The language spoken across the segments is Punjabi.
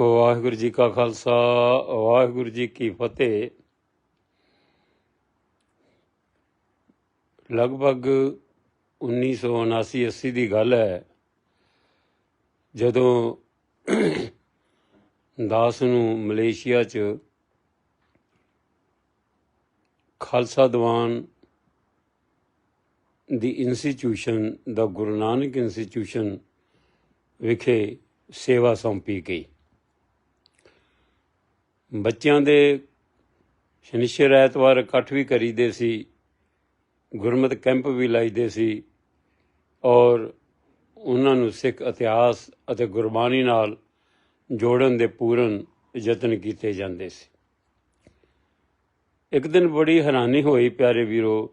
ਵਾਹਿਗੁਰੂ ਜੀ ਕਾ ਖਾਲਸਾ, ਵਾਹਿਗੁਰੂ ਜੀ ਕੀ ਫਤਿਹ। ਲਗਭਗ 1979 80 ਦੀ ਗੱਲ ਹੈ, ਜਦੋਂ ਦਾਸ ਨੂੰ ਮਲੇਸ਼ੀਆ 'ਚ ਖਾਲਸਾ ਦੀਵਾਨ ਦੀ ਇੰਸਟੀਚਿਊਸ਼ਨ ਦਾ ਗੁਰੂ ਨਾਨਕ ਇੰਸਟੀਚਿਊਸ਼ਨ ਵਿਖੇ ਸੇਵਾ ਸੌਂਪੀ ਗਈ। ਬੱਚਿਆਂ ਦੇ ਸ਼ਨੀਸ਼ਰ ਐਤਵਾਰ ਇਕੱਠ ਵੀ ਕਰੀਦੇ ਸੀ, ਗੁਰਮਤ ਕੈਂਪ ਵੀ ਲਾਈਦੇ ਸੀ ਔਰ ਉਹਨਾਂ ਨੂੰ ਸਿੱਖ ਇਤਿਹਾਸ ਅਤੇ ਗੁਰਬਾਣੀ ਨਾਲ ਜੋੜਨ ਦੇ ਪੂਰਨ ਯਤਨ ਕੀਤੇ ਜਾਂਦੇ ਸੀ। ਇੱਕ ਦਿਨ ਬੜੀ ਹੈਰਾਨੀ ਹੋਈ ਪਿਆਰੇ ਵੀਰੋ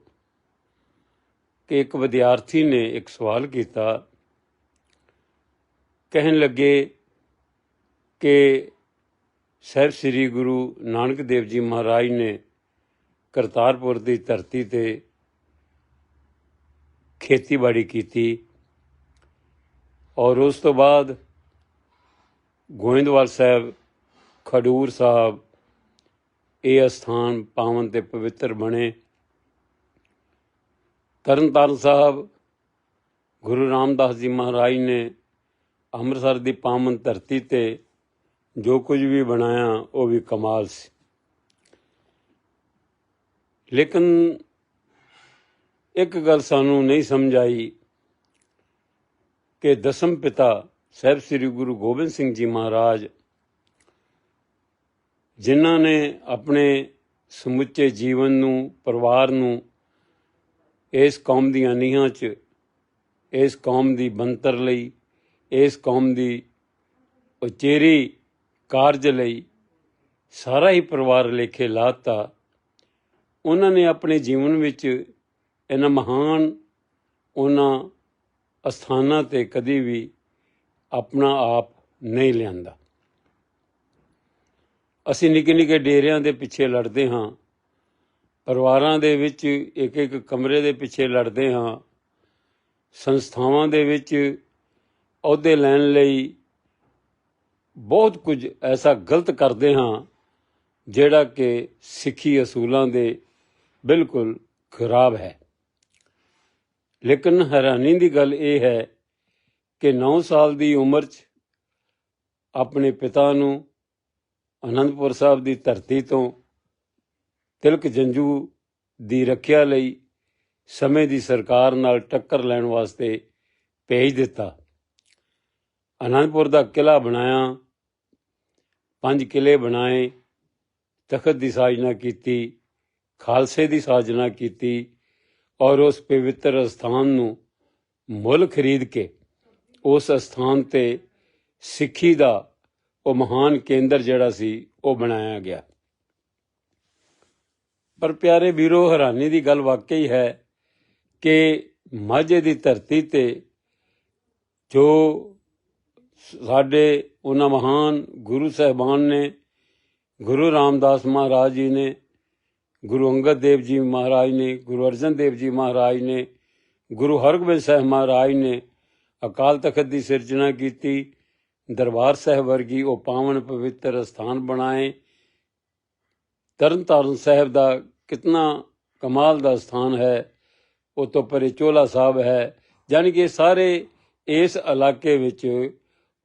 ਕਿ ਇੱਕ ਵਿਦਿਆਰਥੀ ਨੇ ਇੱਕ ਸਵਾਲ ਕੀਤਾ, ਕਹਿਣ ਲੱਗੇ ਕਿ ਸਾਹਿਬ ਸ੍ਰੀ ਗੁਰੂ ਨਾਨਕ ਦੇਵ ਜੀ ਮਹਾਰਾਜ ਨੇ ਕਰਤਾਰਪੁਰ ਦੀ ਧਰਤੀ ਤੇ ਖੇਤੀਬਾੜੀ ਕੀਤੀ ਔਰ ਉਸ ਤੋਂ ਬਾਅਦ ਗੋਇੰਦਵਾਲ ਸਾਹਿਬ, ਖਡੂਰ ਸਾਹਿਬ ਇਹ ਸਥਾਨ ਪਾਵਨ ਤੇ ਪਵਿੱਤਰ ਬਣੇ। ਤਰਨਤਾਰਨ ਸਾਹਿਬ, ਗੁਰੂ ਰਾਮਦਾਸ ਜੀ ਮਹਾਰਾਜ ਨੇ ਅੰਮ੍ਰਿਤਸਰ ਦੀ ਪਾਵਨ ਧਰਤੀ ਤੇ ਜੋ ਕੁਝ ਵੀ ਬਣਾਇਆ, ਉਹ ਵੀ ਕਮਾਲ ਸੀ। ਲੇਕਿਨ ਇੱਕ ਗੱਲ ਸਾਨੂੰ ਨਹੀਂ ਸਮਝ ਆਈ ਕਿ ਦਸਮ ਪਿਤਾ ਸਾਹਿਬ ਸ੍ਰੀ ਗੁਰੂ ਗੋਬਿੰਦ ਸਿੰਘ ਜੀ ਮਹਾਰਾਜ, ਜਿਨ੍ਹਾਂ ਨੇ ਆਪਣੇ ਸਮੁੱਚੇ ਜੀਵਨ ਨੂੰ, ਪਰਿਵਾਰ ਨੂੰ ਇਸ ਕੌਮ ਦੀਆਂ ਨੀਹਾਂ 'ਚ, ਇਸ ਕੌਮ ਦੀ ਬੰਤਰ ਲਈ, ਇਸ ਕੌਮ ਦੀ ਉਚੇਰੀ ਕਾਰਜ ਲਈ ਸਾਰਾ ਹੀ ਪਰਿਵਾਰ ਲੇਖੇ ਲਾਤਾ। ਉਹਨਾਂ ਨੇ ਆਪਣੇ ਜੀਵਨ ਵਿੱਚ ਇਹਨਾਂ ਮਹਾਨ ਉਹਨਾਂ ਅਸਥਾਨਾਂ ਤੇ ਕਦੀ ਵੀ ਆਪਣਾ ਆਪ ਨਹੀਂ ਲਿਆਂਦਾ। ਅਸੀਂ ਨਿੱਕੇ ਨਿੱਕੇ ਡੇਰਿਆਂ ਦੇ ਪਿੱਛੇ ਲੜਦੇ ਹਾਂ। ਪਰਿਵਾਰਾਂ ਦੇ ਵਿੱਚ ਇੱਕ ਇੱਕ ਕਮਰੇ ਦੇ ਪਿੱਛੇ ਲੜਦੇ ਹਾਂ। ਸੰਸਥਾਵਾਂ ਦੇ ਵਿੱਚ ਅਹੁਦੇ ਲੈਣ ਲਈ ਬਹੁਤ ਕੁਝ ਐਸਾ ਗਲਤ ਕਰਦੇ ਹਾਂ ਜਿਹੜਾ ਕਿ ਸਿੱਖੀ ਅਸੂਲਾਂ ਦੇ ਬਿਲਕੁਲ ਖਰਾਬ ਹੈ। ਲੇਕਿਨ ਹੈਰਾਨੀ ਦੀ ਗੱਲ ਇਹ ਹੈ ਕਿ 9 ਸਾਲ ਦੀ ਉਮਰ 'ਚ ਆਪਣੇ ਪਿਤਾ ਨੂੰ ਅਨੰਦਪੁਰ ਸਾਹਿਬ ਦੀ ਧਰਤੀ ਤੋਂ ਤਿਲਕ ਜੰਜੂ ਦੀ ਰੱਖਿਆ ਲਈ ਸਮੇਂ ਦੀ ਸਰਕਾਰ ਨਾਲ ਟੱਕਰ ਲੈਣ ਵਾਸਤੇ ਭੇਜ ਦਿੱਤਾ। ਅਨੰਦਪੁਰ ਦਾ ਕਿਲਾ ਬਣਾਇਆ ਪੰਜ ਕਿਲੇ ਬਣਾਏ, ਤਖਤ ਦੀ ਸਾਜਨਾ ਕੀਤੀ, ਖਾਲਸੇ ਦੀ ਸਾਜਨਾ ਕੀਤੀ ਔਰ ਉਸ ਪਵਿੱਤਰ ਸਥਾਨ ਨੂੰ ਮੁੱਲ ਖਰੀਦ ਕੇ ਉਸ ਸਥਾਨ ਤੇ ਸਿੱਖੀ ਦਾ ਉਹ ਮਹਾਨ ਕੇਂਦਰ ਜਿਹੜਾ ਸੀ ਉਹ ਬਣਾਇਆ ਗਿਆ। ਪਰ ਪਿਆਰੇ ਵੀਰੋ, ਹੈਰਾਨੀ ਦੀ ਗੱਲ ਵਾਕਈ ਹੈ ਕਿ ਮਾਝੇ ਦੀ ਧਰਤੀ ਤੇ ਜੋ ਸਾਡੇ ਉਹਨਾਂ ਮਹਾਨ ਗੁਰੂ ਸਾਹਿਬਾਨ ਨੇ, ਗੁਰੂ ਰਾਮਦਾਸ ਮਹਾਰਾਜ ਜੀ ਨੇ, ਗੁਰੂ ਅੰਗਦ ਦੇਵ ਜੀ ਮਹਾਰਾਜ ਨੇ, ਗੁਰੂ ਅਰਜਨ ਦੇਵ ਜੀ ਮਹਾਰਾਜ ਨੇ, ਗੁਰੂ ਹਰਗੋਬਿੰਦ ਸਾਹਿਬ ਮਹਾਰਾਜ ਨੇ ਅਕਾਲ ਤਖਤ ਦੀ ਸਿਰਜਣਾ ਕੀਤੀ, ਦਰਬਾਰ ਸਾਹਿਬ ਵਰਗੀ ਉਹ ਪਾਵਨ ਪਵਿੱਤਰ ਸਥਾਨ ਬਣਾਏ। ਤਰਨਤਾਰਨ ਸਾਹਿਬ ਦਾ ਕਿਤਨਾ ਕਮਾਲ ਦਾ ਸਥਾਨ ਹੈ, ਉਹ ਤੋਂ ਪਰੇ ਚੋਲਾ ਸਾਹਿਬ ਹੈ। ਜਾਨੀ ਕਿ ਸਾਰੇ ਇਸ ਇਲਾਕੇ ਵਿੱਚ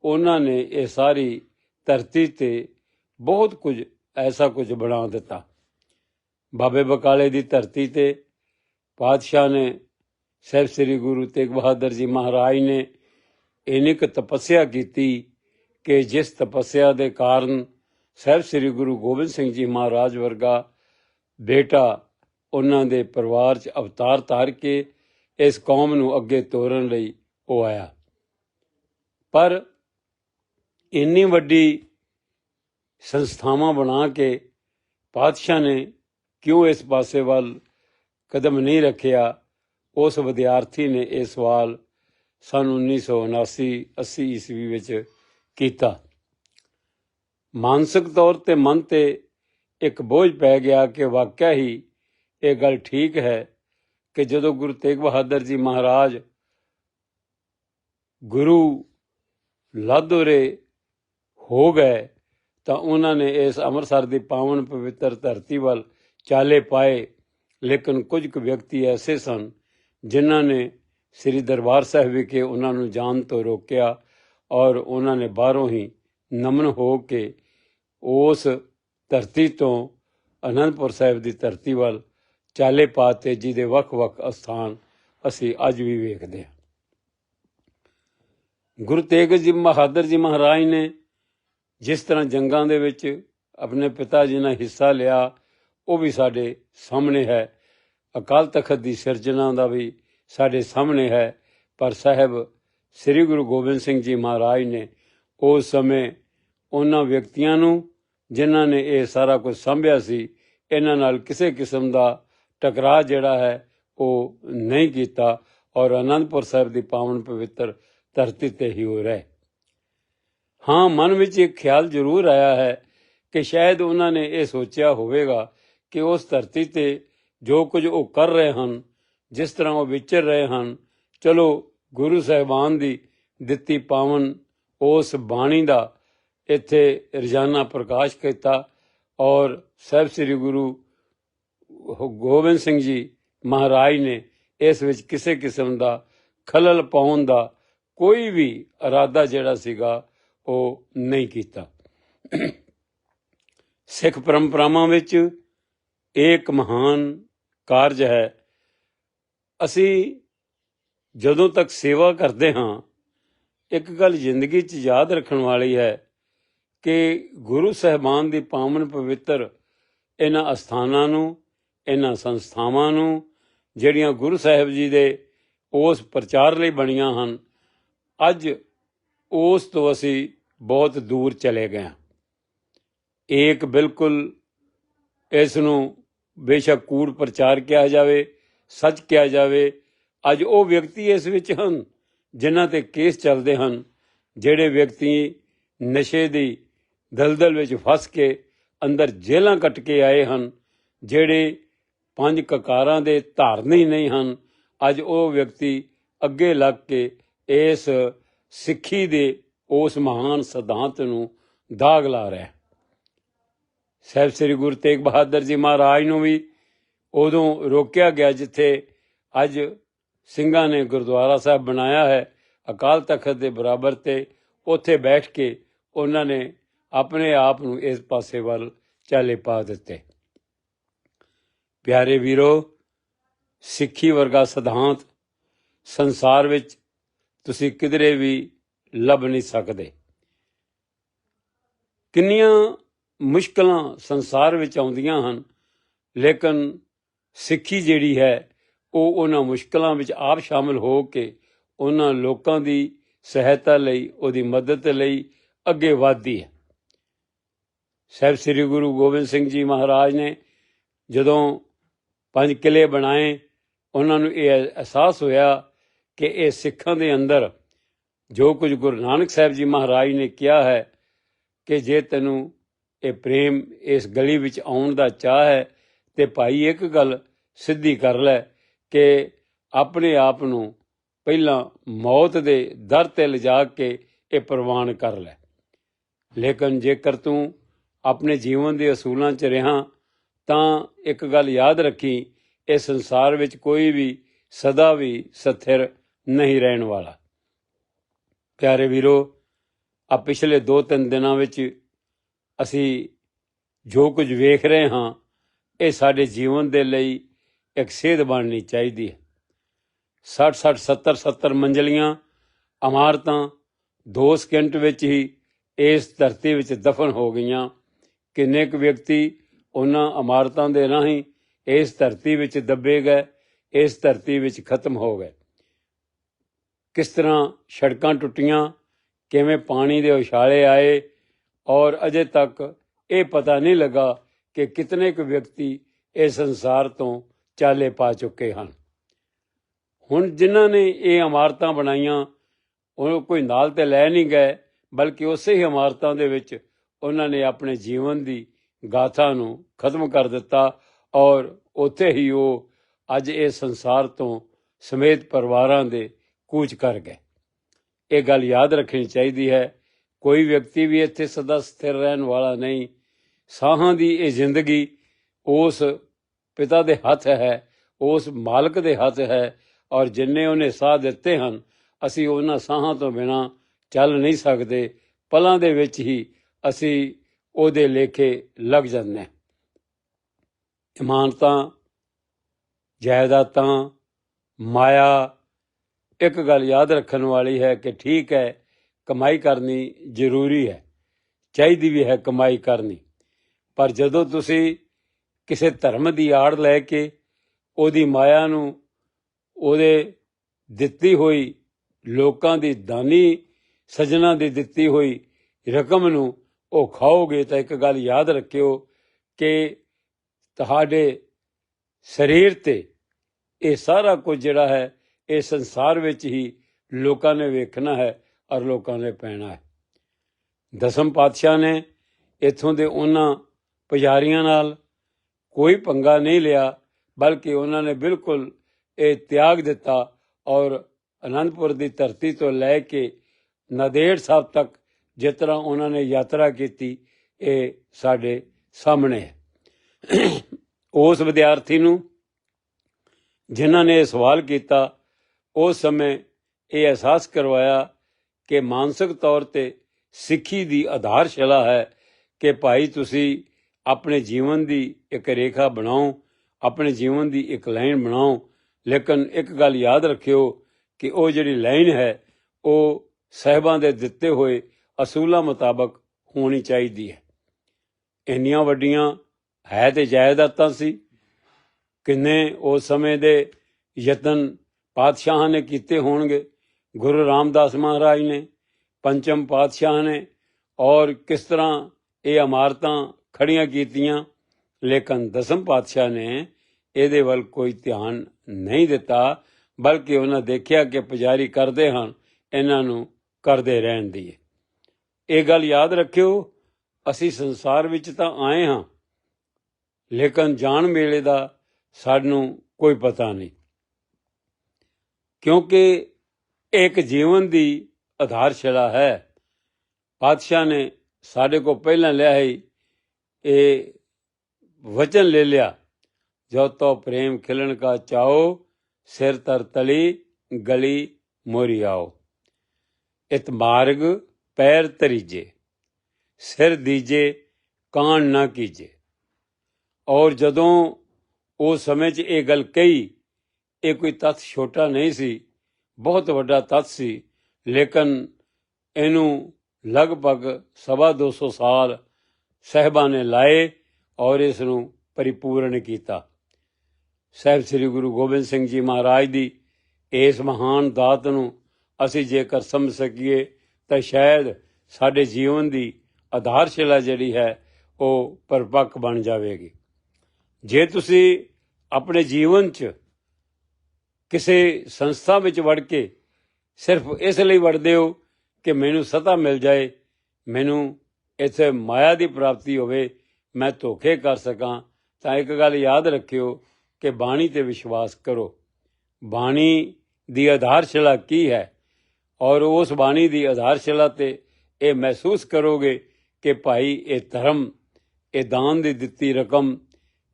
ਉਹਨਾਂ ਨੇ ਇਹ ਸਾਰੀ ਧਰਤੀ ਤੇ ਬਹੁਤ ਕੁਝ ਐਸਾ ਕੁਝ ਬਣਾ ਦਿੱਤਾ। ਬਾਬੇ ਬਕਾਲੇ ਦੀ ਧਰਤੀ ਤੇ ਪਾਤਸ਼ਾਹ ਨੇ ਸਹਿਬ ਸ੍ਰੀ ਗੁਰੂ ਤੇਗ ਬਹਾਦਰ ਜੀ ਮਹਾਰਾਜ ਨੇ ਇੰਨੀ ਕੁ ਤਪੱਸਿਆ ਕੀਤੀ ਕਿ ਜਿਸ ਤਪੱਸਿਆ ਦੇ ਕਾਰਨ ਸਹਿਬ ਸ੍ਰੀ ਗੁਰੂ ਗੋਬਿੰਦ ਸਿੰਘ ਜੀ ਮਹਾਰਾਜ ਵਰਗਾ ਬੇਟਾ ਉਹਨਾਂ ਦੇ ਪਰਿਵਾਰ 'ਚ ਅਵਤਾਰ ਧਾਰ ਕੇ ਇਸ ਕੌਮ ਨੂੰ ਅੱਗੇ ਤੋਰਨ ਲਈ ਉਹ ਆਇਆ। ਪਰ ਇੰਨੀ ਵੱਡੀ ਸੰਸਥਾਵਾਂ ਬਣਾ ਕੇ ਪਾਤਸ਼ਾਹ ਨੇ ਕਿਉਂ ਇਸ ਪਾਸੇ ਵੱਲ ਕਦਮ ਨਹੀਂ ਰੱਖਿਆ, ਉਸ ਵਿਦਿਆਰਥੀ ਨੇ ਇਹ ਸਵਾਲ ਸਨ 1979 80 ਈਸਵੀ ਵਿੱਚ ਕੀਤਾ। ਮਾਨਸਿਕ ਤੌਰ ਤੇ ਮਨ ਤੇ ਇੱਕ ਬੋਝ ਪੈ ਗਿਆ ਕਿ ਵਾਕਿਆ ਹੀ ਇਹ ਗੱਲ ਠੀਕ ਹੈ ਕਿ ਜਦੋਂ ਗੁਰੂ ਤੇਗ ਬਹਾਦਰ ਜੀ ਮਹਾਰਾਜ ਗੁਰੂ ਲਾਦੋਰੇ ਹੋ ਗਏ, ਤਾਂ ਉਹਨਾਂ ਨੇ ਇਸ ਅੰਮ੍ਰਿਤਸਰ ਦੀ ਪਾਵਨ ਪਵਿੱਤਰ ਧਰਤੀ ਵੱਲ ਚਾਲੇ ਪਾਏ। ਲੇਕਿਨ ਕੁਝ ਕੁ ਵਿਅਕਤੀ ਐਸੇ ਸਨ ਜਿਨ੍ਹਾਂ ਨੇ ਸ੍ਰੀ ਦਰਬਾਰ ਸਾਹਿਬ ਵਿਖੇ ਉਹਨਾਂ ਨੂੰ ਜਾਣ ਤੋਂ ਰੋਕਿਆ ਔਰ ਉਹਨਾਂ ਨੇ ਬਾਹਰੋਂ ਹੀ ਨਮਨ ਹੋ ਕੇ ਉਸ ਧਰਤੀ ਤੋਂ ਅਨੰਦਪੁਰ ਸਾਹਿਬ ਦੀ ਧਰਤੀ ਵੱਲ ਚਾਲੇ ਪਾਤੇ ਜਿਹਦੇ ਵੱਖ-ਵੱਖ ਅਸਥਾਨ ਅਸੀਂ ਅੱਜ ਵੀ ਵੇਖਦੇ ਹਾਂ। ਗੁਰੂ ਤੇਗ ਜੀ ਬਹਾਦਰ ਜੀ ਮਹਾਰਾਜ ਨੇ ਜਿਸ ਤਰ੍ਹਾਂ ਜੰਗਾਂ ਦੇ ਵਿੱਚ ਆਪਣੇ ਪਿਤਾ ਜੀ ਨੇ ਹਿੱਸਾ ਲਿਆ, ਉਹ ਵੀ ਸਾਡੇ ਸਾਹਮਣੇ ਹੈ। ਅਕਾਲ ਤਖਤ ਦੀ ਸਿਰਜਣਾ ਦਾ ਵੀ ਸਾਡੇ ਸਾਹਮਣੇ ਹੈ। ਪਰ ਸਾਹਿਬ, ਸ੍ਰੀ ਗੁਰੂ ਗੋਬਿੰਦ ਸਿੰਘ ਜੀ ਮਹਾਰਾਜ ਨੇ ਉਸ ਸਮੇਂ ਉਹਨਾਂ ਵਿਅਕਤੀਆਂ ਨੂੰ, ਜਿਨ੍ਹਾਂ ਨੇ ਇਹ ਸਾਰਾ ਕੁਝ ਸੰਭਿਆ ਸੀ, ਇਹਨਾਂ ਨਾਲ ਕਿਸੇ ਕਿਸਮ ਦਾ ਟਕਰਾਅ ਜਿਹੜਾ ਹੈ, ਉਹ ਨਹੀਂ ਕੀਤਾ ਔਰ ਅਨੰਦਪੁਰ ਸਾਹਿਬ ਦੀ ਪਾਵਨ ਪਵਿੱਤਰ ਧਰਤੀ ਤੇ ਹੀ ਹੋ ਰਹੇ। ਹਾਂ, ਮਨ ਵਿੱਚ ਇੱਕ ਖਿਆਲ ਜ਼ਰੂਰ ਆਇਆ ਹੈ ਕਿ ਸ਼ਾਇਦ ਉਹਨਾਂ ਨੇ ਇਹ ਸੋਚਿਆ ਹੋਵੇਗਾ ਕਿ ਉਸ ਧਰਤੀ ਤੇ ਜੋ ਕੁਝ ਉਹ ਕਰ ਰਹੇ ਹਨ, ਜਿਸ ਤਰ੍ਹਾਂ ਉਹ ਵਿਚਰ ਰਹੇ ਹਨ, ਚਲੋ ਗੁਰੂ ਸਾਹਿਬਾਨ ਦੀ ਦਿੱਤੀ ਪਾਵਨ ਉਸ ਬਾਣੀ ਦਾ ਇੱਥੇ ਰੋਜ਼ਾਨਾ ਪ੍ਰਕਾਸ਼ ਕੀਤਾ ਔਰ ਸਾਹਿਬ ਸ੍ਰੀ ਗੁਰੂ ਗੋਬਿੰਦ ਸਿੰਘ ਜੀ ਮਹਾਰਾਜ ਨੇ ਇਸ ਵਿੱਚ ਕਿਸੇ ਕਿਸਮ ਦਾ ਖਲਲ ਪਾਉਣ ਦਾ ਕੋਈ ਵੀ ਇਰਾਦਾ ਜਿਹੜਾ ਸੀਗਾ ਉਹ ਨਹੀਂ ਕੀਤਾ। ਸਿੱਖ ਪਰੰਪਰਾਵਾਂ ਵਿੱਚ ਇਹ ਇੱਕ ਮਹਾਨ ਕਾਰਜ ਹੈ। ਅਸੀਂ ਜਦੋਂ ਤੱਕ ਸੇਵਾ ਕਰਦੇ ਹਾਂ, ਇੱਕ ਗੱਲ ਜ਼ਿੰਦਗੀ 'ਚ ਯਾਦ ਰੱਖਣ ਵਾਲੀ ਹੈ ਕਿ ਗੁਰੂ ਸਾਹਿਬਾਨ ਦੀ ਪਾਵਨ ਪਵਿੱਤਰ ਇਹਨਾਂ ਅਸਥਾਨਾਂ ਨੂੰ, ਇਹਨਾਂ ਸੰਸਥਾਵਾਂ ਨੂੰ, ਜਿਹੜੀਆਂ ਗੁਰੂ ਸਾਹਿਬ ਜੀ ਦੇ ਉਸ ਪ੍ਰਚਾਰ ਲਈ ਬਣੀਆਂ ਹਨ, ਅੱਜ ਉਸ ਤੋਂ ਅਸੀਂ ਬਹੁਤ ਦੂਰ ਚਲੇ ਗਏ ਹਾਂ। ਇੱਕ ਬਿਲਕੁਲ ਇਸ ਨੂੰ ਬੇਸ਼ੱਕ ਕੂੜ ਪ੍ਰਚਾਰ ਕਿਹਾ ਜਾਵੇ, ਸੱਚ ਕਿਹਾ ਜਾਵੇ, ਅੱਜ ਉਹ ਵਿਅਕਤੀ ਇਸ ਵਿੱਚ ਹਨ ਜਿਨ੍ਹਾਂ ਤੇ ਕੇਸ ਚੱਲਦੇ ਹਨ, ਜਿਹੜੇ ਵਿਅਕਤੀ ਨਸ਼ੇ ਦੀ ਦਲਦਲ ਵਿੱਚ ਫਸ ਕੇ ਅੰਦਰ ਜੇਲ੍ਹਾਂ ਕੱਟ ਕੇ ਆਏ ਹਨ, ਜਿਹੜੇ ਪੰਜ ਕਕਾਰਾਂ ਦੇ ਧਾਰਨੀ ਨਹੀਂ ਹਨ, ਅੱਜ ਉਹ ਵਿਅਕਤੀ ਅੱਗੇ ਲੱਗ ਕੇ ਇਸ ਸਿੱਖੀ ਦੇ ਉਸ ਮਹਾਨ ਸਿਧਾਂਤ ਨੂੰ ਦਾਗ ਲਾ ਰਿਹਾ ਹੈ। ਸਾਹਿਬ ਸ੍ਰੀ ਗੁਰੂ ਤੇਗ ਬਹਾਦਰ ਜੀ ਮਹਾਰਾਜ ਨੂੰ ਵੀ ਉਦੋਂ ਰੋਕਿਆ ਗਿਆ ਜਿੱਥੇ ਅੱਜ ਸਿੰਘਾਂ ਨੇ ਗੁਰਦੁਆਰਾ ਸਾਹਿਬ ਬਣਾਇਆ ਹੈ, ਅਕਾਲ ਤਖਤ ਦੇ ਬਰਾਬਰ ਤੇ ਉੱਥੇ ਬੈਠ ਕੇ ਉਹਨਾਂ ਨੇ ਆਪਣੇ ਆਪ ਨੂੰ ਇਸ ਪਾਸੇ ਵੱਲ ਚਾਲੇ ਪਾ ਦਿੱਤੇ। ਪਿਆਰੇ ਵੀਰੋ, ਸਿੱਖੀ ਵਰਗਾ ਸਿਧਾਂਤ ਸੰਸਾਰ ਵਿੱਚ ਤੁਸੀਂ ਕਿਧਰੇ ਵੀ ਲੱਭ ਨਹੀਂ ਸਕਦੇ। ਕਿੰਨੀਆਂ ਮੁਸ਼ਕਲਾਂ ਸੰਸਾਰ ਵਿੱਚ ਆਉਂਦੀਆਂ ਹਨ, ਲੇਕਿਨ ਸਿੱਖੀ ਜਿਹੜੀ ਹੈ, ਉਹ ਉਹਨਾਂ ਮੁਸ਼ਕਲਾਂ ਵਿੱਚ ਆਪ ਸ਼ਾਮਲ ਹੋ ਕੇ ਉਹਨਾਂ ਲੋਕਾਂ ਦੀ ਸਹਾਇਤਾ ਲਈ, ਉਹਦੀ ਮਦਦ ਲਈ ਅੱਗੇ ਵਧਦੀ ਹੈ। ਸਾਹਿਬ ਸ੍ਰੀ ਗੁਰੂ ਗੋਬਿੰਦ ਸਿੰਘ ਜੀ ਮਹਾਰਾਜ ਨੇ ਜਦੋਂ ਪੰਜ ਕਿਲੇ ਬਣਾਏ, ਉਹਨਾਂ ਨੂੰ ਇਹ ਅਹਿਸਾਸ ਹੋਇਆ ਕਿ ਇਹ ਸਿੱਖਾਂ ਦੇ ਅੰਦਰ ਜੋ ਕੁਝ ਗੁਰੂ ਨਾਨਕ ਸਾਹਿਬ ਜੀ ਮਹਾਰਾਜ ਨੇ ਕਿਹਾ ਹੈ ਕਿ ਜੇ ਤੈਨੂੰ ਇਹ ਪ੍ਰੇਮ ਇਸ ਗਲੀ ਵਿੱਚ ਆਉਣ ਦਾ ਚਾਹ ਹੈ, ਤੇ ਭਾਈ ਇੱਕ ਗੱਲ ਸਿੱਧੀ ਕਰ ਲੈ ਕਿ ਆਪਣੇ ਆਪ ਨੂੰ ਪਹਿਲਾਂ ਮੌਤ ਦੇ ਦਰ ਤੇ ਲਿਜਾ ਕੇ ਇਹ ਪ੍ਰਵਾਨ ਕਰ ਲੈ। ਲੇਕਿਨ ਜੇਕਰ ਤੂੰ ਆਪਣੇ ਜੀਵਨ ਦੇ ਅਸੂਲਾਂ 'ਚ ਰਹਾ, ਤਾਂ ਇੱਕ ਗੱਲ ਯਾਦ ਰੱਖੀ ਇਹ ਸੰਸਾਰ ਵਿੱਚ ਕੋਈ ਵੀ ਸਦਾ ਵੀ ਸਥਿਰ ਨਹੀਂ ਰਹਿਣ ਵਾਲਾ। ਪਿਆਰੇ ਵੀਰੋ ਆ ਪਿਛਲੇ 2-3 ਦਿਨਾਂ ਵਿੱਚ ਅਸੀਂ ਜੋ ਕੁਝ ਵੇਖ ਰਹੇ ਹਾਂ, ਇਹ ਸਾਡੇ ਜੀਵਨ ਦੇ ਲਈ ਇੱਕ ਸੇਧ ਬਣਨੀ ਚਾਹੀਦੀ ਹੈ। 60 60 70 70 ਮੰਜ਼ਲੀਆਂ, ਇਮਾਰਤਾਂ 2 ਸਕਿੰਟ ਵਿੱਚ ਹੀ ਇਸ ਧਰਤੀ ਵਿੱਚ ਦਫਨ ਹੋ ਗਈਆਂ। ਕਿੰਨੇ ਕੁ ਵਿਅਕਤੀ ਉਹਨਾਂ ਇਮਾਰਤਾਂ ਦੇ ਰਾਹੀਂ ਇਸ ਧਰਤੀ ਵਿੱਚ ਦੱਬੇ ਗਏ, ਇਸ ਧਰਤੀ ਵਿੱਚ ਖਤਮ ਹੋ ਗਏ। ਕਿਸ ਤਰ੍ਹਾਂ ਸੜਕਾਂ ਟੁੱਟੀਆਂ, ਕਿਵੇਂ ਪਾਣੀ ਦੇ ਉਛਾਲੇ ਆਏ ਔਰ ਅਜੇ ਤੱਕ ਇਹ ਪਤਾ ਨਹੀਂ ਲੱਗਾ ਕਿ ਕਿਤਨੇ ਕੁ ਵਿਅਕਤੀ ਇਸ ਸੰਸਾਰ ਤੋਂ ਚਾਲੇ ਪਾ ਚੁੱਕੇ ਹਨ। ਹੁਣ ਜਿਨ੍ਹਾਂ ਨੇ ਇਹ ਇਮਾਰਤਾਂ ਬਣਾਈਆਂ, ਉਹ ਕੋਈ ਨਾਲ ਤੇ ਲੈ ਨਹੀਂ ਗਏ, ਬਲਕਿ ਉਸੇ ਹੀ ਇਮਾਰਤਾਂ ਦੇ ਵਿੱਚ ਉਹਨਾਂ ਨੇ ਆਪਣੇ ਜੀਵਨ ਦੀ ਗਾਥਾ ਨੂੰ ਖਤਮ ਕਰ ਦਿੱਤਾ ਔਰ ਉੱਥੇ ਹੀ ਉਹ ਅੱਜ ਇਹ ਸੰਸਾਰ ਤੋਂ ਸਮੇਤ ਪਰਿਵਾਰਾਂ ਦੇ ਕੂਚ ਕਰ ਗਏ। ਇਹ ਗੱਲ ਯਾਦ ਰੱਖਣੀ ਚਾਹੀਦੀ ਹੈ। ਕੋਈ ਵਿਅਕਤੀ ਵੀ ਇੱਥੇ ਸਦਾ ਸਥਿਰ ਰਹਿਣ ਵਾਲਾ ਨਹੀਂ। ਸਾਹਾਂ ਦੀ ਇਹ ਜ਼ਿੰਦਗੀ ਉਸ ਪਿਤਾ ਦੇ ਹੱਥ ਹੈ, ਉਸ ਮਾਲਕ ਦੇ ਹੱਥ ਹੈ ਔਰ ਜਿੰਨੇ ਉਹਨੇ ਸਾਹ ਦਿੱਤੇ ਹਨ, ਅਸੀਂ ਉਹਨਾਂ ਸਾਹਾਂ ਤੋਂ ਬਿਨਾ ਚੱਲ ਨਹੀਂ ਸਕਦੇ। ਪਲਾਂ ਦੇ ਵਿੱਚ ਹੀ ਅਸੀਂ ਉਹਦੇ ਲੇਖੇ ਲੱਗ ਜਾਂਦੇ ਹਾਂ। ਇਮਾਨਤਾਂ, ਜਾਇਦਾਦਾਂ, ਮਾਇਆ ਇੱਕ ਗੱਲ ਯਾਦ ਰੱਖਣ ਵਾਲੀ ਹੈ ਕਿ ਠੀਕ ਹੈ, ਕਮਾਈ ਕਰਨੀ ਜ਼ਰੂਰੀ ਹੈ, ਚਾਹੀਦੀ ਵੀ ਹੈ ਕਮਾਈ ਕਰਨੀ। ਪਰ ਜਦੋਂ ਤੁਸੀਂ ਕਿਸੇ ਧਰਮ ਦੀ ਆੜ ਲੈ ਕੇ ਉਹਦੀ ਮਾਇਆ ਨੂੰ ਉਹਦੇ ਦਿੱਤੀ ਹੋਈ ਲੋਕਾਂ ਦੀ ਦਾਨੀ ਸਜਣਾ ਦੀ ਦਿੱਤੀ ਹੋਈ ਰਕਮ ਨੂੰ ਉਹ ਖਾਓਗੇ ਤਾਂ ਇੱਕ ਗੱਲ ਯਾਦ ਰੱਖਿਓ ਕਿ ਤੁਹਾਡੇ ਸਰੀਰ ਤੇ ਇਹ ਸਾਰਾ ਕੁਝ ਜਿਹੜਾ ਹੈ ਇਹ ਸੰਸਾਰ ਵਿੱਚ ਹੀ ਲੋਕਾਂ ਨੇ ਵੇਖਣਾ ਹੈ ਔਰ ਲੋਕਾਂ ਨੇ ਪੈਣਾ ਹੈ। ਦਸਮ ਪਾਤਸ਼ਾਹ ਨੇ ਇੱਥੋਂ ਦੇ ਉਹਨਾਂ ਪੁਜਾਰੀਆਂ ਨਾਲ ਕੋਈ ਪੰਗਾ ਨਹੀਂ ਲਿਆ, ਬਲਕਿ ਉਹਨਾਂ ਨੇ ਬਿਲਕੁਲ ਇਹ ਤਿਆਗ ਦਿੱਤਾ ਔਰ ਅਨੰਦਪੁਰ ਦੀ ਧਰਤੀ ਤੋਂ ਲੈ ਕੇ ਨਦੇੜ ਸਾਹਿਬ ਤੱਕ ਜਿਸ ਤਰ੍ਹਾਂ ਉਹਨਾਂ ਨੇ ਯਾਤਰਾ ਕੀਤੀ, ਇਹ ਸਾਡੇ ਸਾਹਮਣੇ ਹੈ। ਉਸ ਵਿਦਿਆਰਥੀ ਨੂੰ ਜਿਨ੍ਹਾਂ ਨੇ ਇਹ ਸਵਾਲ ਕੀਤਾ ਉਸ ਸਮੇਂ ਇਹ ਅਹਿਸਾਸ ਕਰਵਾਇਆ ਕਿ ਮਾਨਸਿਕ ਤੌਰ ਤੇ ਸਿੱਖੀ ਦੀ ਆਧਾਰਸ਼ਿਲਾ ਹੈ ਕਿ ਭਾਈ ਤੁਸੀਂ ਆਪਣੇ ਜੀਵਨ ਦੀ ਇੱਕ ਰੇਖਾ ਬਣਾਓ, ਆਪਣੇ ਜੀਵਨ ਦੀ ਇੱਕ ਲਾਈਨ ਬਣਾਓ। ਲੇਕਿਨ ਇੱਕ ਗੱਲ ਯਾਦ ਰੱਖਿਓ ਕਿ ਉਹ ਜਿਹੜੀ ਲਾਈਨ ਹੈ, ਉਹ ਸਹਿਬਾਂ ਦੇ ਦਿੱਤੇ ਹੋਏ ਅਸੂਲਾਂ ਮੁਤਾਬਕ ਹੋਣੀ ਚਾਹੀਦੀ ਹੈ। ਇੰਨੀਆਂ ਵੱਡੀਆਂ ਹੈ ਤੇ ਜਾਇਦਾਦਾਂ ਸੀ। ਕਿੰਨੇ ਉਸ ਸਮੇਂ ਦੇ ਯਤਨ ਪਾਤਸ਼ਾਹਾਂ ਨੇ ਕੀਤੇ ਹੋਣਗੇ। ਗੁਰੂ ਰਾਮਦਾਸ ਮਹਾਰਾਜ ਨੇ ਪੰਚਮ ਪਾਤਸ਼ਾਹ ਨੇ ਔਰ ਕਿਸ ਤਰ੍ਹਾਂ ਇਹ ਇਮਾਰਤਾਂ ਖੜੀਆਂ ਕੀਤੀਆਂ। ਲੇਕਿਨ ਦਸਮ ਪਾਤਸ਼ਾਹ ਨੇ ਇਹਦੇ ਵੱਲ ਕੋਈ ਧਿਆਨ ਨਹੀਂ ਦਿੱਤਾ, ਬਲਕਿ ਉਹਨਾਂ ਦੇਖਿਆ ਕਿ ਪੁਜਾਰੀ ਕਰਦੇ ਹਨ, ਇਹਨਾਂ ਨੂੰ ਕਰਦੇ ਰਹਿਣ ਦੀ ਇਹ ਗੱਲ ਯਾਦ ਰੱਖਿਓ, ਅਸੀਂ ਸੰਸਾਰ ਵਿੱਚ ਤਾਂ ਆਏ ਹਾਂ, ਲੇਕਿਨ ਜਾਣ ਮੇਲੇ ਦਾ ਸਾਨੂੰ ਕੋਈ ਪਤਾ ਨਹੀਂ। ਕਿਉਂਕਿ ਇੱਕ ਜੀਵਨ ਦੀ ਆਧਾਰਸ਼ਿਲਾ ਹੈ। ਪਾਤਸ਼ਾਹ ਨੇ ਸਾਡੇ ਕੋ ਪਹਿਲਾਂ ਲਿਆ ਹੈ ਇਹ ਵਚਨ ਲੈ ਲਿਆ, ਜੋ ਤੋ ਪ੍ਰੇਮ ਖਿਲਣ ਕਾ ਚਾਓ ਸਿਰ ਤਰ ਤਲੀ, ਗਲੀ ਮੋਰੀ ਆਓ। ਇਤ ਮਾਰਗ ਪੈਰ ਤਰੀਜੇ ਸਿਰ ਦੀਜੇ ਕਾਣ ਨਾ ਕੀਜੇ। ਔਰ ਜਦੋਂ ਉਸ ਸਮੇਂ 'ਚ ਇਹ ਗੱਲ ਕਹੀ ਇਹ ਕੋਈ ਤੱਥ ਛੋਟਾ ਨਹੀਂ ਸੀ, ਬਹੁਤ ਵੱਡਾ ਤੱਥ ਸੀ, ਲੇਕਿਨ ਇਹਨੂੰ ਲਗਭਗ ਸਵਾ 200 ਸਾਲ ਸਹਿਬਾਂ ਨੇ ਲਾਏ ਔਰ ਇਸ ਨੂੰ ਪਰਿਪੂਰਨ ਕੀਤਾ। ਸਹਿਬ ਸ੍ਰੀ ਗੁਰੂ ਗੋਬਿੰਦ ਸਿੰਘ ਜੀ ਮਹਾਰਾਜ ਦੀ ਇਸ ਮਹਾਨ ਦਾਤ ਨੂੰ ਅਸੀਂ ਜੇਕਰ ਸਮਝ ਸਕੀਏ, ਤਾਂ ਸ਼ਾਇਦ ਸਾਡੇ ਜੀਵਨ ਦੀ ਆਧਾਰਸ਼ਿਲਾ ਜਿਹੜੀ ਹੈ, ਉਹ ਪਰਪੱਕ ਬਣ ਜਾਵੇਗੀ। ਜੇ ਤੁਸੀਂ ਆਪਣੇ ਜੀਵਨ 'ਚ ਕਿਸੇ ਸੰਸਥਾ ਵਿੱਚ ਵੜ ਕੇ ਸਿਰਫ ਇਸ ਲਈ ਵੜਦੇ ਹੋ ਕਿ ਮੈਨੂੰ ਸਤਾ ਮਿਲ ਜਾਏ, ਮੈਨੂੰ ਇੱਥੇ ਮਾਇਆ ਦੀ ਪ੍ਰਾਪਤੀ ਹੋਵੇ, ਮੈਂ ਧੋਖੇ ਕਰ ਸਕਾਂ। ਤਾਂ ਇੱਕ ਗੱਲ ਯਾਦ ਰੱਖਿਓ ਕਿ ਬਾਣੀ ਤੇ ਵਿਸ਼ਵਾਸ ਕਰੋ। ਬਾਣੀ ਦੀ ਆਧਾਰਸ਼ਿਲਾ ਕੀ ਹੈ? ਔਰ ਉਸ ਬਾਣੀ ਦੀ ਆਧਾਰਸ਼ਿਲਾ ਤੇ ਇਹ ਮਹਿਸੂਸ ਕਰੋਗੇ ਕਿ ਭਾਈ ਇਹ ਧਰਮ, ਇਹ ਦਾਨ ਦੀ ਦਿੱਤੀ ਰਕਮ,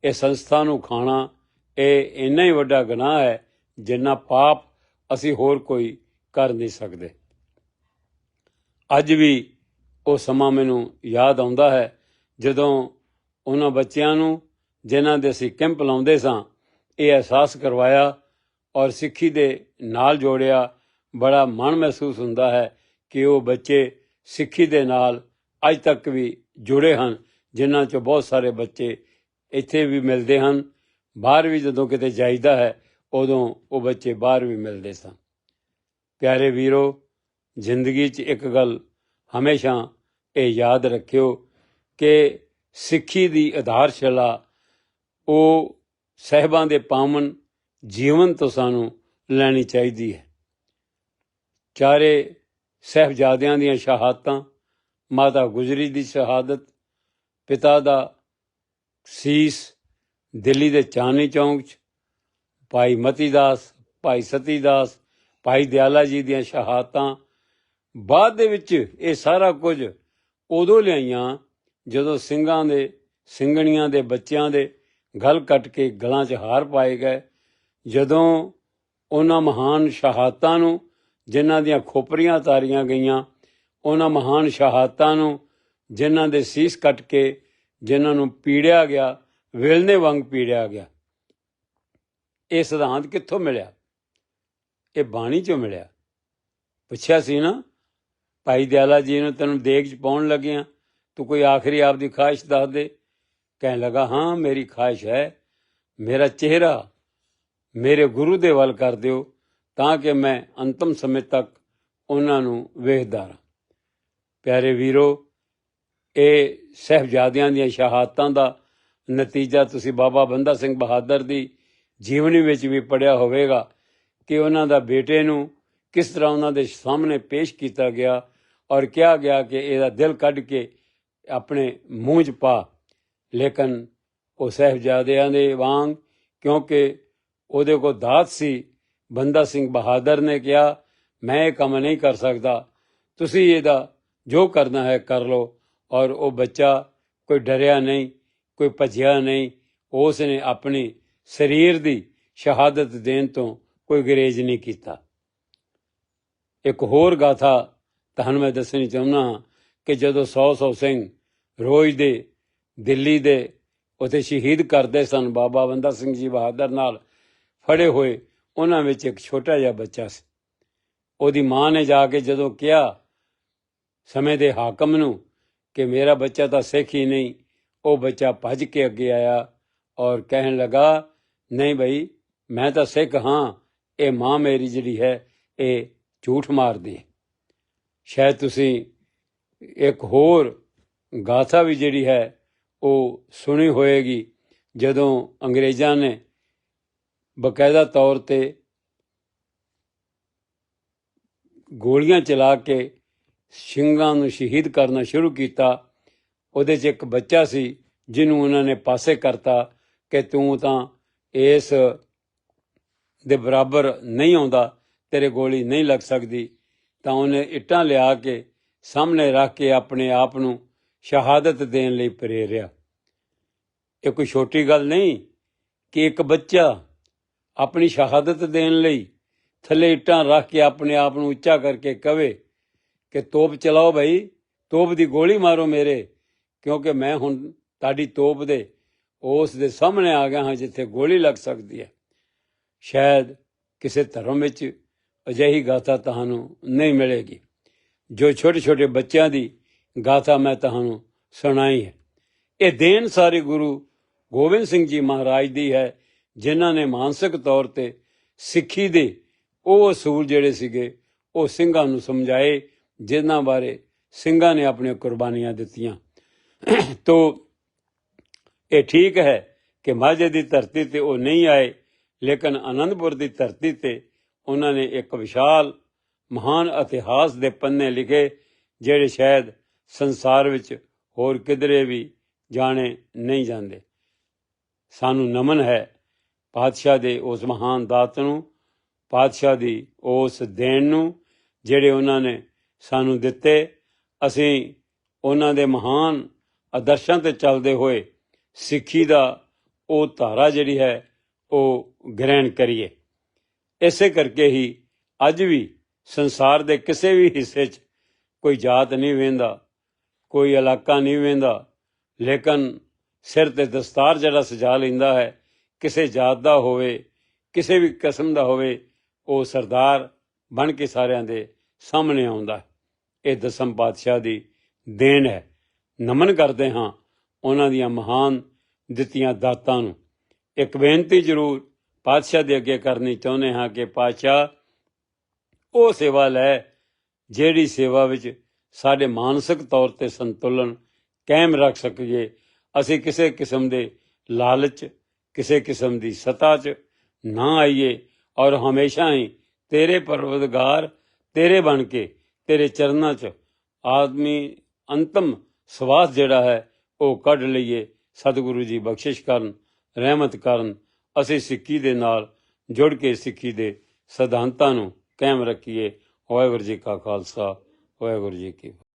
ਇਹ ਸੰਸਥਾ ਨੂੰ ਖਾਣਾ, ਇਹ ਇੰਨਾ ਹੀ ਵੱਡਾ ਗੁਨਾਹ ਹੈ ਜਿੰਨਾ ਪਾਪ ਅਸੀਂ ਹੋਰ ਕੋਈ ਕਰ ਨਹੀਂ ਸਕਦੇ। ਅੱਜ ਵੀ ਉਹ ਸਮਾਂ ਮੈਨੂੰ ਯਾਦ ਆਉਂਦਾ ਹੈ, ਜਦੋਂ ਉਹਨਾਂ ਬੱਚਿਆਂ ਨੂੰ ਜਿਨ੍ਹਾਂ ਦੇ ਅਸੀਂ ਕੈਂਪ ਲਾਉਂਦੇ ਸਾਂ, ਇਹ ਅਹਿਸਾਸ ਕਰਵਾਇਆ ਔਰ ਸਿੱਖੀ ਦੇ ਨਾਲ ਜੋੜਿਆ ਬੜਾ ਮਨ ਮਹਿਸੂਸ ਹੁੰਦਾ ਹੈ ਕਿ ਉਹ ਬੱਚੇ ਸਿੱਖੀ ਦੇ ਨਾਲ ਅੱਜ ਤੱਕ ਵੀ ਜੁੜੇ ਹਨ, ਜਿਨ੍ਹਾਂ ਚੋਂ ਬਹੁਤ ਸਾਰੇ ਬੱਚੇ ਇੱਥੇ ਵੀ ਮਿਲਦੇ ਹਨ, ਬਾਹਰ ਵੀ ਜਦੋਂ ਕਿਤੇ ਜਾਈਦਾ ਹੈ ਉਦੋਂ ਉਹ ਬੱਚੇ ਬਾਹਰ ਵੀ ਮਿਲਦੇ ਸਨ। ਪਿਆਰੇ ਵੀਰੋ, ਜ਼ਿੰਦਗੀ 'ਚ ਇੱਕ ਗੱਲ ਹਮੇਸ਼ਾ ਇਹ ਯਾਦ ਰੱਖਿਓ ਕਿ ਸਿੱਖੀ ਦੀ ਆਧਾਰਸ਼ਿਲਾ ਉਹ ਸਹਿਬਾਂ ਦੇ ਪਾਵਨ ਜੀਵਨ ਤੋਂ ਸਾਨੂੰ ਲੈਣੀ ਚਾਹੀਦੀ ਹੈ। ਚਾਰੇ ਸਹਿਬਜ਼ਾਦਿਆਂ ਦੀਆਂ ਸ਼ਹਾਦਤਾਂ, ਮਾਤਾ ਗੁਜਰੀ ਦੀ ਸ਼ਹਾਦਤ, ਪਿਤਾ ਦਾ ਸੀਸ ਦਿੱਲੀ ਦੇ ਚਾਂਦਨੀ ਚੌਂਕ 'ਚ ਭਾਈ ਮਤੀ ਦਾਸ ਭਾਈ ਸਤੀ ਦਾਸ ਭਾਈ ਦਿਆਲਾ ਜੀ ਦੀਆਂ ਸ਼ਹਾਦਤਾਂ। ਬਾਅਦ ਦੇ ਵਿੱਚ ਇਹ ਸਾਰਾ ਕੁਝ ਉਦੋਂ ਲਿਆਈਆਂ ਜਦੋਂ ਸਿੰਘਾਂ ਦੇ, ਸਿੰਘਣੀਆਂ ਦੇ ਬੱਚਿਆਂ ਦੇ ਗਲ ਕੱਟ ਕੇ ਗਲਾਂ 'ਚ ਹਾਰ ਪਾਏ ਗਏ। ਜਦੋਂ ਉਹਨਾਂ ਮਹਾਨ ਸ਼ਹਾਦਤਾਂ ਨੂੰ, ਜਿਨ੍ਹਾਂ ਦੀਆਂ ਖੋਪਰੀਆਂ ਤਾਰੀਆਂ ਗਈਆਂ, ਉਹਨਾਂ ਮਹਾਨ ਸ਼ਹਾਦਤਾਂ ਨੂੰ, ਜਿਨ੍ਹਾਂ ਦੇ ਸੀਸ ਕੱਟ ਕੇ ਜਿਨ੍ਹਾਂ ਨੂੰ ਪੀੜਿਆ ਗਿਆ ਵੇਲਨੇ ਵਾਂਗ ਪੀੜਿਆ ਗਿਆ। ਇਹ ਸਿਧਾਂਤ ਕਿੱਥੋਂ ਮਿਲਿਆ? ਇਹ ਬਾਣੀ ਚੋਂ ਮਿਲਿਆ। ਪੁੱਛਿਆ ਸੀ ਨਾ, ਭਾਈ ਦਿਆਲਾ ਜੀ ਨੂੰ ਤੈਨੂੰ ਦੇਗ ਚ ਪਾਉਣ ਲੱਗਿਆ, ਤੂੰ ਕੋਈ ਆਖਰੀ ਆਪ ਦੀ ਖਾਹਿਸ਼ ਦੱਸ ਦੇ। ਕਹਿਣ ਲੱਗਾ, ਹਾਂ, ਮੇਰੀ ਖਾਹਿਸ਼ ਹੈ। ਮੇਰਾ ਚਿਹਰਾ ਮੇਰੇ ਗੁਰੂ ਦੇ ਵੱਲ ਕਰ ਦਿਓ ਤਾਂ ਕਿ ਮੈਂ ਅੰਤਮ ਸਮੇਂ ਤੱਕ ਉਹਨਾਂ ਨੂੰ ਵੇਖਦਾ ਰਹਾਂ। ਪਿਆਰੇ ਵੀਰੋ, ਇਹ ਸਹਿਬਜ਼ਾਦਿਆਂ ਦੀਆਂ ਸ਼ਹਾਦਤਾਂ ਦਾ ਨਤੀਜਾ ਤੁਸੀਂ ਬਾਬਾ ਬੰਦਾ ਸਿੰਘ ਬਹਾਦਰ ਦੀ ਜੀਵਨੀ ਵਿੱਚ ਵੀ ਪੜਿਆ ਹੋਵੇਗਾ ਕਿ ਉਹਨਾਂ ਦਾ ਬੇਟੇ ਨੂੰ ਕਿਸ ਤਰ੍ਹਾਂ ਉਹਨਾਂ ਦੇ ਸਾਹਮਣੇ ਪੇਸ਼ ਕੀਤਾ ਗਿਆ ਔਰ ਕਿਹਾ ਗਿਆ ਕਿ ਇਹਦਾ ਦਿਲ ਕੱਢ ਕੇ ਆਪਣੇ ਮੂੰਹ 'ਚ ਪਾ। ਲੇਕਿਨ ਉਹ ਸਹਿਬਜ਼ਾਦਿਆਂ ਦੇ ਵਾਂਗ, ਕਿਉਂਕਿ ਉਹਦੇ ਕੋਲ ਦਾਤ ਸੀ, ਬੰਦਾ ਸਿੰਘ ਬਹਾਦਰ ਨੇ ਕਿਹਾ, ਮੈਂ ਇਹ ਕੰਮ ਨਹੀਂ ਕਰ ਸਕਦਾ। ਤੁਸੀਂ ਇਹਦਾ ਜੋ ਕਰਨਾ ਹੈ ਕਰ ਲਓ। ਔਰ ਉਹ ਬੱਚਾ ਕੋਈ ਡਰਿਆ ਨਹੀਂ, ਕੋਈ ਭੱਜਿਆ ਨਹੀਂ, ਉਸ ਨੇ ਆਪਣੀ ਸਰੀਰ ਦੀ ਸ਼ਹਾਦਤ ਦੇਣ ਤੋਂ ਕੋਈ ਗਰੇਜ ਨਹੀਂ ਕੀਤਾ। ਇੱਕ ਹੋਰ ਗਾਥਾ ਤੁਹਾਨੂੰ ਮੈਂ ਦੱਸਣੀ ਚਾਹੁੰਦਾ ਹਾਂ ਕਿ ਜਦੋਂ 100-100 ਸਿੰਘ ਰੋਜ਼ ਦੇ ਦਿੱਲੀ ਦੇ ਉਥੇ ਸ਼ਹੀਦ ਕਰਦੇ ਸਨ, ਬਾਬਾ ਬੰਦਾ ਸਿੰਘ ਜੀ ਬਹਾਦਰ ਨਾਲ ਫੜੇ ਹੋਏ, ਉਹਨਾਂ ਵਿੱਚ ਇੱਕ ਛੋਟਾ ਜਿਹਾ ਬੱਚਾ ਸੀ। ਉਹਦੀ ਮਾਂ ਨੇ ਜਾ ਕੇ ਜਦੋਂ ਕਿਹਾ ਸਮੇਂ ਦੇ ਹਾਕਮ ਨੂੰ ਕਿ ਮੇਰਾ ਬੱਚਾ ਤਾਂ ਸਿੱਖ ਹੀ ਨਹੀਂ, ਉਹ ਬੱਚਾ ਭੱਜ ਕੇ ਅੱਗੇ ਆਇਆ ਔਰ ਕਹਿਣ ਲੱਗਾ ਨਹੀਂ ਭਾਈ ਮੈਂ ਤਾਂ ਸਿੱਖ ਹਾਂ, ਇਹ ਮਾਂ ਮੇਰੀ ਜਿਹੜੀ ਹੈ, ਇਹ ਝੂਠ ਮਾਰਦੀ ਸ਼ਾਇਦ ਤੁਸੀਂ ਇੱਕ ਹੋਰ ਗਾਥਾ ਵੀ ਜਿਹੜੀ ਹੈ, ਉਹ ਸੁਣੀ ਹੋਏਗੀ, ਜਦੋਂ ਅੰਗਰੇਜ਼ਾਂ ਨੇ ਬਕਾਇਦਾ ਤੌਰ ਤੇ ਗੋਲੀਆਂ ਚਲਾ ਕੇ ਸਿੰਘਾਂ ਨੂੰ ਸ਼ਹੀਦ ਕਰਨਾ ਸ਼ੁਰੂ ਕੀਤਾ, ਉਹਦੇ 'ਚ ਇੱਕ ਬੱਚਾ ਸੀ, ਜਿਹਨੂੰ ਉਹਨਾਂ ਨੇ ਪਾਸੇ ਕਰਤਾ ਕਿ ਤੂੰ ਤਾਂ ਇਸ ਦੇ ਬਰਾਬਰ ਨਹੀਂ ਆਉਂਦਾ, ਤੇਰੇ ਗੋਲੀ ਨਹੀਂ ਲੱਗ ਸਕਦੀ, ਤਾਂ ਉਹਨੇ ਇੱਟਾਂ ਲਿਆ ਕੇ ਸਾਹਮਣੇ ਰੱਖ ਕੇ ਆਪਣੇ ਆਪ ਨੂੰ ਸ਼ਹਾਦਤ ਦੇਣ ਲਈ ਪ੍ਰੇਰਿਆ। ਇਹ ਕੋਈ ਛੋਟੀ ਗੱਲ ਨਹੀਂ ਕਿ ਇੱਕ ਬੱਚਾ ਆਪਣੀ ਸ਼ਹਾਦਤ ਦੇਣ ਲਈ ਥੱਲੇ ਇੱਟਾਂ ਰੱਖ ਕੇ ਆਪਣੇ ਆਪ ਨੂੰ ਉੱਚਾ ਕਰਕੇ ਕਵੇ ਕਿ ਤੋਪ ਚਲਾਓ ਭਾਈ ਤੋਪ ਦੀ ਗੋਲੀ ਮਾਰੋ ਮੇਰੇ, ਕਿਉਂਕਿ ਮੈਂ ਹੁਣ ਤੁਹਾਡੀ ਤੋਪ ਦੇ ਉਸ ਦੇ ਸਾਹਮਣੇ ਆ ਗਿਆ ਹਾਂ ਜਿੱਥੇ ਗੋਲੀ ਲੱਗ ਸਕਦੀ ਹੈ। ਸ਼ਾਇਦ ਕਿਸੇ ਧਰਮ ਵਿੱਚ ਅਜਿਹੀ ਗਾਥਾ ਤੁਹਾਨੂੰ ਨਹੀਂ ਮਿਲੇਗੀ। ਜੋ ਛੋਟੇ ਛੋਟੇ ਬੱਚਿਆਂ ਦੀ ਗਾਥਾ ਮੈਂ ਤੁਹਾਨੂੰ ਸੁਣਾਈ ਹੈ। ਇਹ ਦੇਣ ਸਾਰੇ ਗੁਰੂ ਗੋਬਿੰਦ ਸਿੰਘ ਜੀ ਮਹਾਰਾਜ ਦੀ ਹੈ, ਜਿਨ੍ਹਾਂ ਨੇ ਮਾਨਸਿਕ ਤੌਰ ਤੇ ਸਿੱਖੀ ਦੇ ਉਹ ਅਸੂਲ ਜਿਹੜੇ ਸੀਗੇ, ਉਹ ਸਿੰਘਾਂ ਨੂੰ ਸਮਝਾਏ, ਜਿਨ੍ਹਾਂ ਬਾਰੇ ਸਿੰਘਾਂ ਨੇ ਆਪਣੀਆਂ ਕੁਰਬਾਨੀਆਂ ਦਿੱਤੀਆਂ। ਤੋ ਇਹ ਠੀਕ ਹੈ ਕਿ ਮਾਝੇ ਦੀ ਧਰਤੀ ਤੇ ਉਹ ਨਹੀਂ ਆਏ, ਲੇਕਿਨ ਆਨੰਦਪੁਰ ਦੀ ਧਰਤੀ ਤੇ ਉਹਨਾਂ ਨੇ ਇੱਕ ਵਿਸ਼ਾਲ, ਮਹਾਨ ਇਤਿਹਾਸ ਦੇ ਪੰਨੇ ਲਿਖੇ, ਜਿਹੜੇ ਸ਼ਾਇਦ ਸੰਸਾਰ ਵਿੱਚ ਹੋਰ ਕਿਧਰੇ ਵੀ ਜਾਣੇ ਨਹੀਂ ਜਾਂਦੇ। ਸਾਨੂੰ ਨਮਨ ਹੈ ਪਾਤਸ਼ਾਹ ਦੇ ਉਸ ਮਹਾਨ ਦਾਤ ਨੂੰ, ਪਾਤਸ਼ਾਹ ਦੀ ਉਸ ਦੇਣ ਨੂੰ, ਜਿਹੜੇ ਉਹਨਾਂ ਨੇ ਸਾਨੂੰ ਦਿੱਤੇ। ਅਸੀਂ ਉਹਨਾਂ ਦੇ ਮਹਾਨ ਆਦਰਸ਼ਾਂ ਤੇ ਚੱਲਦੇ ਹੋਏ ਸਿੱਖੀ ਦਾ ਉਹ ਧਾਰਾ ਜਿਹੜੀ ਹੈ, ਉਹ ਗ੍ਰਹਿਣ ਕਰੀਏ। ਇਸੇ ਕਰਕੇ ਹੀ ਅੱਜ ਵੀ ਸੰਸਾਰ ਦੇ ਕਿਸੇ ਵੀ ਹਿੱਸੇ 'ਚ ਕੋਈ ਜਾਤ ਨਹੀਂ ਵੇਂਦਾ, ਕੋਈ ਇਲਾਕਾ ਨਹੀਂ ਵੇਂਦਾ, ਲੇਕਿਨ ਸਿਰ ਤੇ ਦਸਤਾਰ ਜਿਹੜਾ ਸਜਾ ਲੈਂਦਾ ਹੈ, ਕਿਸੇ ਜਾਤ ਦਾ ਹੋਵੇ, ਕਿਸੇ ਵੀ ਕਿਸਮ ਦਾ ਹੋਵੇ, ਉਹ ਸਰਦਾਰ ਬਣ ਕੇ ਸਾਰਿਆਂ ਦੇ ਸਾਹਮਣੇ ਆਉਂਦਾ ਇਹ ਦਸਮ ਪਾਤਸ਼ਾਹ ਦੀ ਦੇਣ ਹੈ। ਨਮਨ ਕਰਦੇ ਹਾਂ। ਉਹਨਾਂ ਦੀਆਂ ਮਹਾਨ ਦਿੱਤੀਆਂ ਦਾਤਾਂ ਨੂੰ। ਇੱਕ ਬੇਨਤੀ ਜ਼ਰੂਰ ਪਾਤਸ਼ਾਹ ਦੇ ਅੱਗੇ ਕਰਨੀ ਚਾਹੁੰਦੇ ਹਾਂ ਕਿ ਪਾਤਸ਼ਾਹ ਉਹ ਸੇਵਾ ਲੈ ਜਿਹੜੀ ਸੇਵਾ ਵਿੱਚ ਸਾਡੇ ਮਾਨਸਿਕ ਤੌਰ ਤੇ ਸੰਤੁਲਨ ਕਾਇਮ ਰੱਖ ਸਕੀਏ। ਅਸੀਂ ਕਿਸੇ ਕਿਸਮ ਦੇ ਲਾਲਚ, ਕਿਸੇ ਕਿਸਮ ਦੀ ਸਤਾ 'ਚ ਨਾ ਆਈਏ ਔਰ ਹਮੇਸ਼ਾ ਹੀ ਤੇਰੇ ਪਰਵਦਗਾਰ ਤੇਰੇ ਬਣ ਕੇ ਤੇਰੇ ਚਰਨਾਂ 'ਚ ਆਦਮੀ ਅੰਤਮ ਸਵਾਸ ਜਿਹੜਾ ਹੈ ਉਹ ਕੱਢ ਲਈਏ, ਸਤਿਗੁਰੂ ਜੀ ਬਖਸ਼ਿਸ਼ ਕਰਨ, ਰਹਿਮਤ ਕਰਨ, ਅਸੀਂ ਸਿੱਖੀ ਦੇ ਨਾਲ ਜੁੜ ਕੇ ਸਿੱਖੀ ਦੇ ਸਿਧਾਂਤਾਂ ਨੂੰ ਕਾਇਮ ਰੱਖੀਏ। ਵਾਹਿਗੁਰੂ ਜੀ ਕਾ ਖਾਲਸਾ, ਵਾਹਿਗੁਰੂ ਜੀ ਕੀ